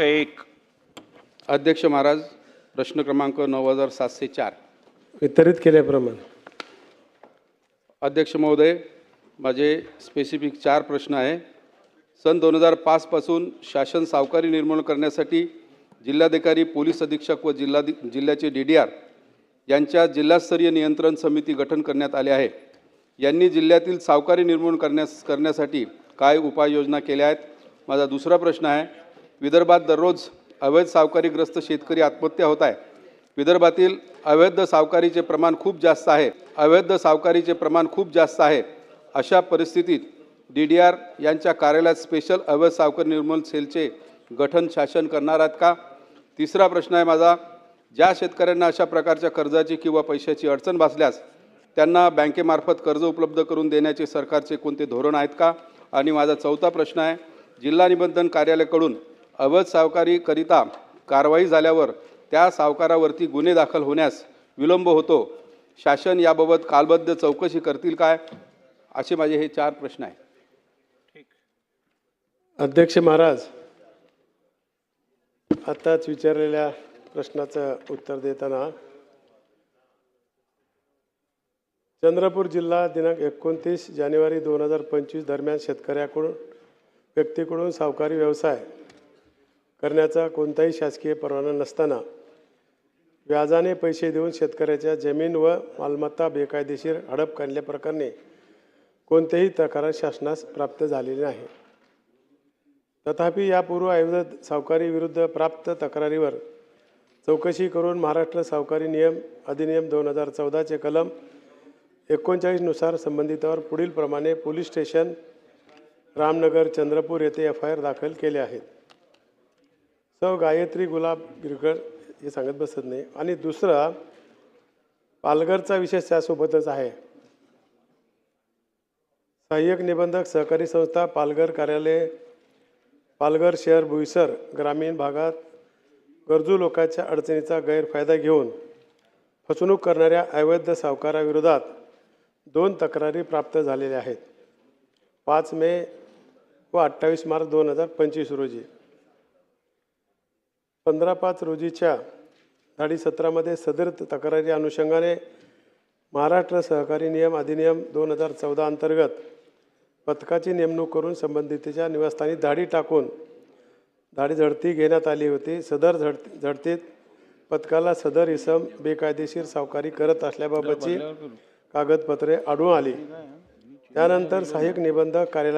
एक अध्यक्ष महाराज प्रश्न क्रमांक नऊ हजार सातशे चार. वितरित केल्याप्रमाणे. अध्यक्ष महोदय माझे स्पेसिफिक चार प्रश्न आहे. सन दोन हजार पाचपासून शासन सावकारी निर्मूलन करण्यासाठी जिल्हाधिकारी पोलीस अधीक्षक व जिल्हाधि जिल्ह्याचे डी डी आर यांच्या जिल्हास्तरीय नियंत्रण समिती गठन करण्यात आले आहे. यांनी जिल्ह्यातील सावकारी निर्मूलन करण्यास करण्यासाठी काय उपाययोजना केल्या आहेत? माझा दुसरा प्रश्न आहे विदर्भात दररोज अवैध सावकारीग्रस्त शेतकरी आत्महत्या होत आहे. विदर्भातील अवैध सावकारीचे प्रमाण खूप जास्त आहे. अवैध सावकारीचे प्रमाण खूप जास्त आहे. अशा परिस्थितीत डी डी आर यांच्या कार्यालयात स्पेशल अवैध सावकारी निर्मूलन सेलचे गठन शासन करणार आहात का? तिसरा प्रश्न आहे माझा. ज्या शेतकऱ्यांना अशा प्रकारच्या कर्जाची किंवा पैशाची अडचण भासल्यास त्यांना बँकेमार्फत कर्ज उपलब्ध करून देण्याचे सरकारचे कोणते धोरण आहेत का? आणि माझा चौथा प्रश्न आहे. जिल्हा निबंधन कार्यालयाकडून अवैध सावकारीकरिता कारवाई झाल्यावर त्या सावकारावरती गुन्हे दाखल होण्यास विलंब होतो. शासन याबाबत कालबद्ध चौकशी करतील काय? असे माझे हे चार प्रश्न आहेत. अध्यक्ष महाराज आताच विचारलेल्या प्रश्नाचं उत्तर देताना चंद्रपूर जिल्हा दिनांक एकोणतीस जानेवारी दोन हजार पंचवीस दरम्यान शेतकऱ्याकडून व्यक्तीकडून सावकारी व्यवसाय करण्याचा कोणताही शासकीय परवाना नसताना व्याजाने पैसे देऊन शेतकऱ्याच्या जमीन व मालमत्ता बेकायदेशीर हडप करण्याप्रकरणी कोणतेही तक्रार शासनास प्राप्त झालेली नाही. तथापि यापूर्व अवैध सावकारी विरुद्ध प्राप्त तक्रारीवर चौकशी करून महाराष्ट्र सावकारी नियम अधिनियम दोन हजार चौदाचे कलम एकोणचाळीसनुसार संबंधितावर पुढीलप्रमाणे पोलीस स्टेशन रामनगर चंद्रपूर येथे एफ आय आर दाखल केले आहेत. सौ गायत्री गुलाब गिरकर हे सांगत बसत नाही. आणि दुसरा पालघरचा विषय त्यासोबतच आहे. सहाय्यक निबंधक सहकारी संस्था पालघर कार्यालय पालघर शहर भुईसर ग्रामीण भागात गरजू लोकांच्या अडचणीचा गैरफायदा घेऊन फसवणूक करणाऱ्या अवैध सावकाराविरोधात दोन तक्रारी प्राप्त झालेल्या आहेत. पाच मे व अठ्ठावीस मार्च दोन हजार पंचवीस रोजी. पंधरा पाच रोजीच्या धाडी सत्रामध्ये सदर तक्रारी अनुषंगाने महाराष्ट्र सहकारी नियम अधिनियम दोन हजार चौदा अंतर्गत पथकाची नेमणूक करून संबंधितच्या निवासस्थानी धाडी टाकून धाडी झडती घेण्यात आली होती. सदर झड झडतीत पथकाला सदर इसम बेकायदेशीर सावकारी करत असल्याबाबतची कागदपत्रे आढळून आली. त्यानंतर सहाय्यक निबंधक कार्यालय